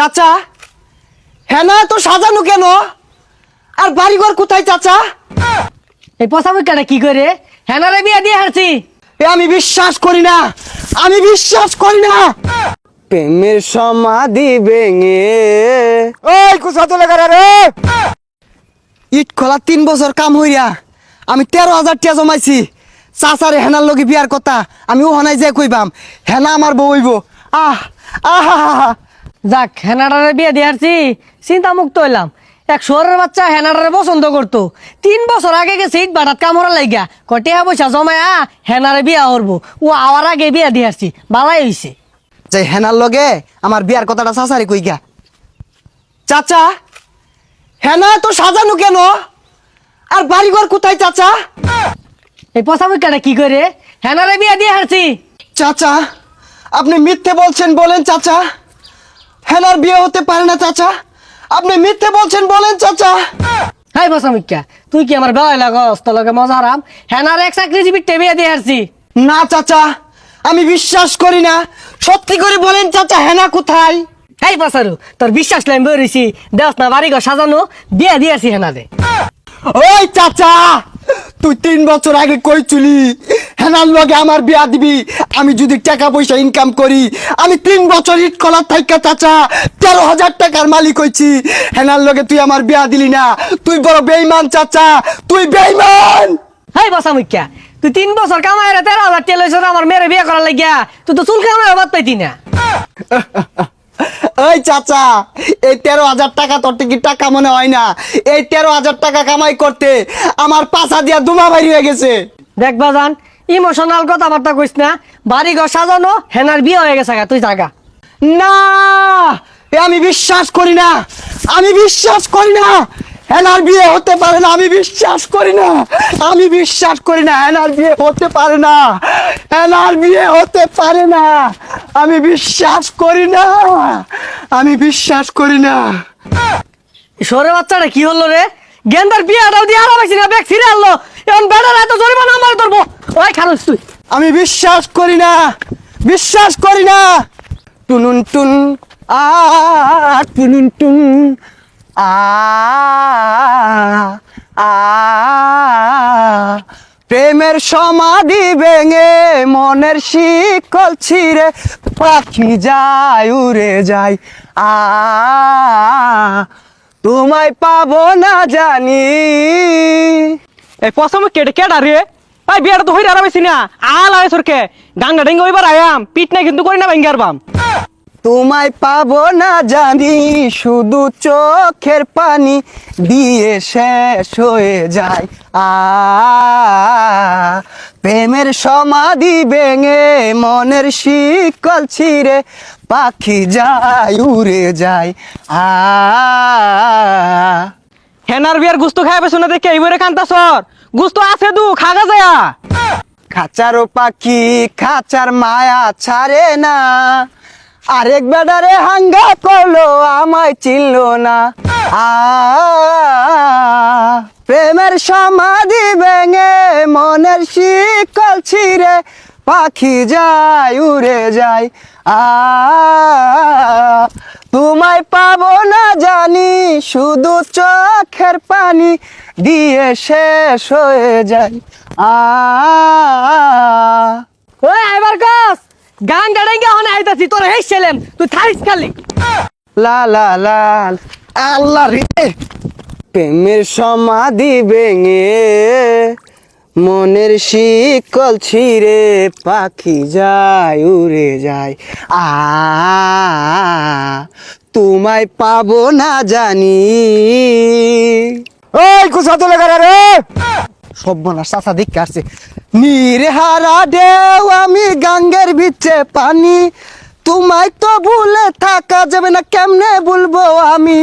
চাচা? হ্যাঁ না তো সাজানো কেন? আর বাড়িঘর কোথায় চাচা? এই পচা মুখাটা কি করে? হেনারে বিয়া দিয়ে হারছি। এ আমি বিশ্বাস করি না। আমি বিশ্বাস করি না। প্রেমের সমাধি ভেঙে। ওই কুসা তোলে রে। ইট খোলা তিন বছর কাম হইয়া আমি তেরো হাজার টিয়া জমাইছি। চাচারে হেনার লগে বিয়ার কথা আমি ও হনাই যে কইবাম। হেনা আমার বউ হইব। আহ আহ। যাক হেনাডারে বিয়া দিয়ে চিন্তা মুক্ত হইলাম। এক শহরের বাচ্চা হেনাডারে পছন্দ করতো। তিন বছর আগে গেছে ইট বাটাত কামড়া লাগিয়া কটিয়া পয়সা জমায়া হেনারে বিয়া করব। ও আওয়ার আগে বিয়া দিয়ে হারছি বালাই হইছে। যে হেনার লগে আমার বিয়ার কথাটা চাচারে কই গা চাচা হেনা তো সাজানো কেন? আর বাড়িঘর কোথায় চাচা? এই পচা মুখাটা কি করে? হেনারে বিয়া দিয়ে হারছি চাচা আপনি মিথ্যে বলছেন বলেন চাচা। হেনার বিয়ে হতে পারে না চাচা। আপনি মিথ্যে বলছেন বলেন চাচা। হাই মুখা তুই কি আমার বেলায় লাগস? তোর লগে মজা হারাম? হেনারে এক চাকরিজীবী বিয়া দিয়ে হারছি না চাচা আমি বিশ্বাস করি না। সত্যি করে বলেন চাচা হেনা কোথায়? এই পাসারু তোর বিশ্বাস লাইন বেরিয়েছি দেখ না বাড়ি ঘর সাজানো বিয়া দিয়েছি হেনারে ওই চাচা তুই তিন বছর আগে কই চুলি হেনার লগে আমার বিয়া দিবি। আমি যদি টাকা পয়সা ইনকাম করি আমি তিন বছর ইট কলার থাইকা চাচা তেরো হাজার টাকার মালিক হইছি। হেনার লগে তুই আমার বিয়া দিলি না। তুই বড় বেইমান চাচা তুই বেইমান হাই বসা মুখ্যা তুই তিন বছর কামাই রে তেরো হাজার টেল আমার মেয়ের বিয়ে করার লাগিয়া। তুই তো চুল কামাই বাদ পাইতি না। ওই চাচা এই তেরো হাজার টাকা তোর থেকে টাকা মনে হয় না। এই তেরো হাজার টাকা কামাই করতে আমার পাশা দিয়া দুমা বাইর হয়ে গেছে। দেখ বাজান ইমোশনাল কথাবার্তা কইস না বাড়ি ঘর সাজানো হেনার বিয়ে হয়ে গেছে তুই জাগা না এ আমি বিশ্বাস করি না আমি বিশ্বাস করি না হেনার বিয়ে হতে পারে না আমি বিশ্বাস করি না আমি বিশ্বাস করি না হেনার বিয়ে হতে পারে না হেনার বিয়ে হতে পারে না আমি বিশ্বাস করি না আমি বিশ্বাস করি না। সরে বাচ্চাটা কি হলো রে? গেন্দার বিয়াটাও দিয়ে আরাম না ব্যাগ ফিরে আনলো। এখন বেড়ার এত জরিমানা আমার ধরবো ওই খারুস তুই। আমি বিশ্বাস করি না, বিশ্বাস করি না। টুনুন টুন, আ, টুনুন টুন, আ আ প্রেমের সমাধি ভেঙে মনের শিকল ছিঁড়ে পাখি যায়, উড়ে যায়, আ। তোমায় পাবো না জানি। এই পছন্দ কেটে কেডা রে? ভাই বিয়াটা তো হইরা আরামাইছি না আল আয় সরকে। ডাঙ্গা ডেঙ্গা ওইবার আয়াম। পিট নাই কিন্তু করি না ভেঙ্গার বাম। তোমায় পাবো না জানি শুধু চোখের পানি দিয়ে শেষ হয়ে যায়। আ প্রেমের সমাধি ভেঙে মনের শিকল ছিঁড়ে পাখি যায় উড়ে যায়। আ হেনার বিয়ার গুস্ত খাই পেছো না দেখে এইবারে কান্তা সর। গুস্ত আছে দু খাগা যায়া। খাঁচারও পাখি, খাঁচার মায়া ছাড়ে না। আরেক বেডারে হাঙ্গা করল, আমায় চিনল না। আ, প্রেমের সমাধি ভেঙে মনের শিকল ছিঁড়ে পাখি যায়, উড়ে যায়। আ, তোমায় পাবো না জানি, শুধু চোখের পানি। দিয়ে শেষ হয়ে যায়। আ ওই আইবার গাছ গান গাড়াই গা হনে আইতাছি তোর হেই ছেলেম তুই থাইস খালি। লা লা লা আল্লাহ রে। প্রেমের সমাধি ভেঙে মনের শিকল ছিঁড়ে পাখি যায় উড়ে যায়। আ তোমায় পাবো না জানি। ওই কুসা তোলে গাড়া রে। সব মনার চাচা দিক আসছে। নিরহারা দেও আমি গাঙ্গের বিচে পানি। তোমায় তো ভুলে থাকা যাবে না, কেমনে বলব আমি?